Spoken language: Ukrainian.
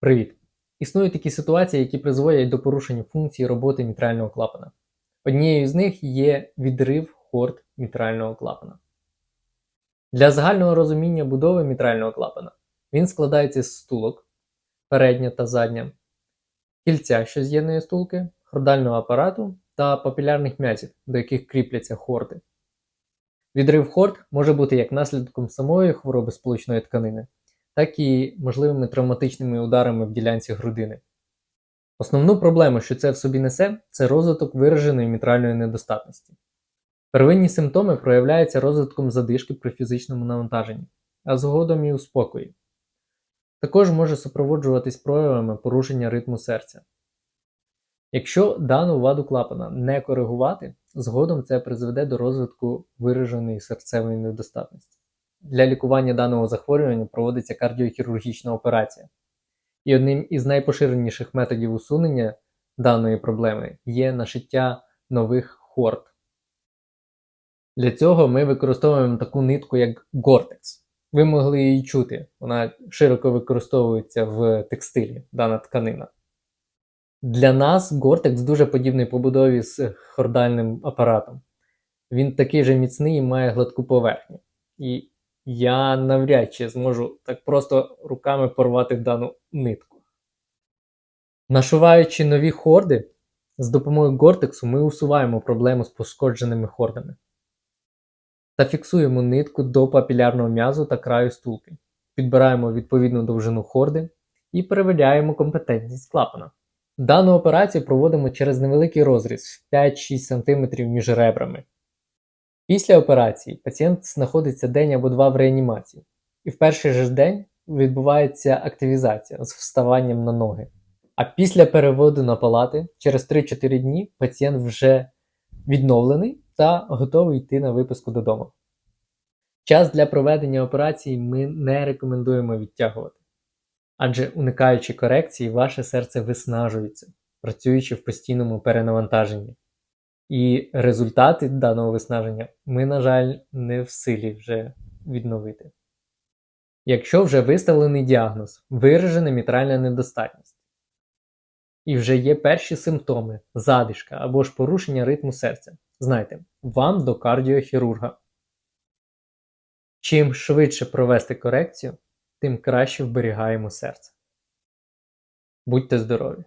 Привіт! Існують такі ситуації, які призводять до порушення функції роботи мітрального клапана. Однією з них є відрив хорд мітрального клапана. Для загального розуміння будови мітрального клапана він складається з стулок, передня та задня, кільця, що з'єднує стулки, хордального апарату та папілярних м'язів, до яких кріпляться хорди. Відрив хорд може бути як наслідком самої хвороби сполучної тканини, так і можливими травматичними ударами в ділянці грудини. Основну проблему, що це в собі несе, це розвиток вираженої мітральної недостатності. Первинні симптоми проявляються розвитком задишки при фізичному навантаженні, а згодом і у спокої. Також може супроводжуватись проявами порушення ритму серця. Якщо дану ваду клапана не коригувати, згодом це призведе до розвитку вираженої серцевої недостатності. Для лікування даного захворювання проводиться кардіохірургічна операція. І одним із найпоширеніших методів усунення даної проблеми є нашиття нових хорд. Для цього ми використовуємо таку нитку, як Гортекс. Ви могли її чути, вона широко використовується в текстилі, дана тканина. Для нас Гортекс дуже подібний побудові з хордальним апаратом. Він такий же міцний і має гладку поверхню. І я навряд чи зможу так просто руками порвати дану нитку. Нашиваючи нові хорди, з допомогою Гортексу ми усуваємо проблему з пошкодженими хордами та фіксуємо нитку до папілярного м'язу та краю стулки, підбираємо відповідну довжину хорди і перевіряємо компетентність клапана. Дану операцію проводимо через невеликий розріз в 5-6 см між ребрами. Після операції пацієнт знаходиться день або два в реанімації, і в перший же день відбувається активізація з вставанням на ноги. А після переводу на палати через 3-4 дні пацієнт вже відновлений та готовий йти на виписку додому. Час для проведення операції ми не рекомендуємо відтягувати, адже уникаючи корекції, ваше серце виснажується, працюючи в постійному перенавантаженні. І результати даного виснаження ми, на жаль, не в силі вже відновити. Якщо вже виставлений діагноз, виражена мітральна недостатність, і вже є перші симптоми, задишка або ж порушення ритму серця, знайте, вам до кардіохірурга. Чим швидше провести корекцію, тим краще вберігаємо серце. Будьте здорові!